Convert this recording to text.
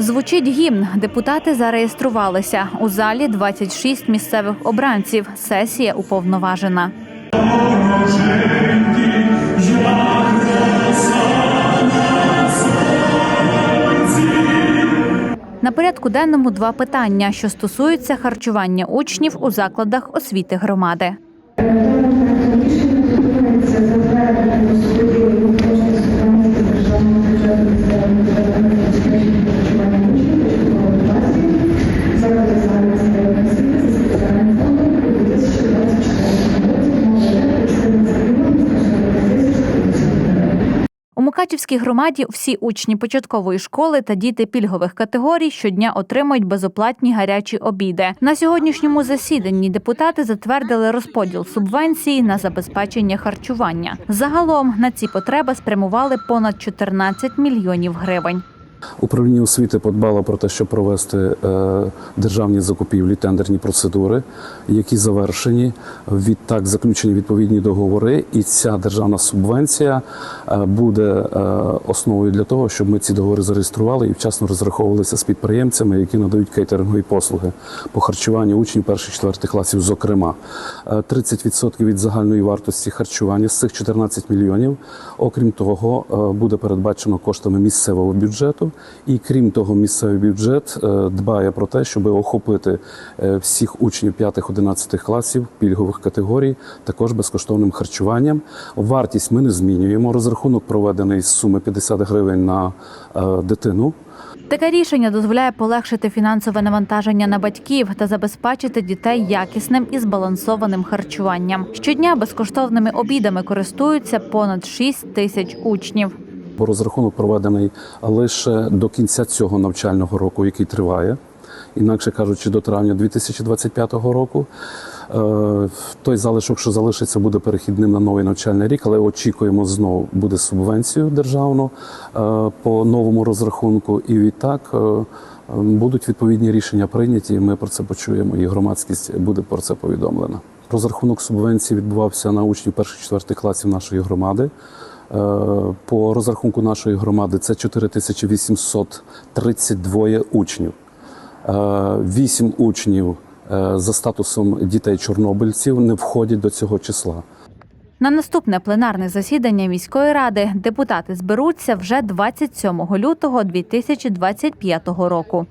Звучить гімн. Депутати зареєструвалися. У залі 26 місцевих обранців. Сесія уповноважена. На порядку денному два питання, що стосуються харчування учнів у закладах освіти громади. Мукачівській громаді всі учні початкової школи та діти пільгових категорій щодня отримують безоплатні гарячі обіди. На сьогоднішньому засіданні депутати затвердили розподіл субвенції на забезпечення харчування. Загалом на ці потреби спрямували понад 14 мільйонів гривень. Управління освіти подбало про те, щоб провести е, державні закупівлі, тендерні процедури, які завершені. Відтак заключені відповідні договори, і ця державна субвенція е, буде е, основою для того, щоб ми ці договори зареєстрували і вчасно розраховувалися з підприємцями, які надають кейтерингові послуги по харчуванню учнів перших четвертих класів. Зокрема, Е, 30% від загальної вартості харчування з цих 14 мільйонів. Окрім того, буде передбачено коштами місцевого бюджету. І крім того, місцевий бюджет е, дбає про те, щоб охопити е, всіх учнів 5-11 класів пільгових категорій, також безкоштовним харчуванням. Вартість ми не змінюємо. Розрахунок проведений з суми 50 гривень на е, дитину. Таке рішення дозволяє полегшити фінансове навантаження на батьків та забезпечити дітей якісним і збалансованим харчуванням. Щодня безкоштовними обідами користуються понад 6 тисяч учнів. Розрахунок проведений лише до кінця цього навчального року, який триває, інакше кажучи, до травня 2025 року. Е, Той залишок, що залишиться, буде перехідним на новий навчальний рік, але очікуємо знову буде субвенцію державну е, по новому розрахунку. І відтак е, будуть відповідні рішення прийняті. і Ми про це почуємо, і громадськість буде про це повідомлена. Розрахунок субвенції відбувався на учнів перших четвертих класів нашої громади. Е, По розрахунку нашої громади це 4832 учнів. Е, Вісім учнів е, за статусом дітей чорнобильців не входять до цього числа. На наступне пленарне засідання міської ради депутати зберуться вже 27 лютого 2025 року.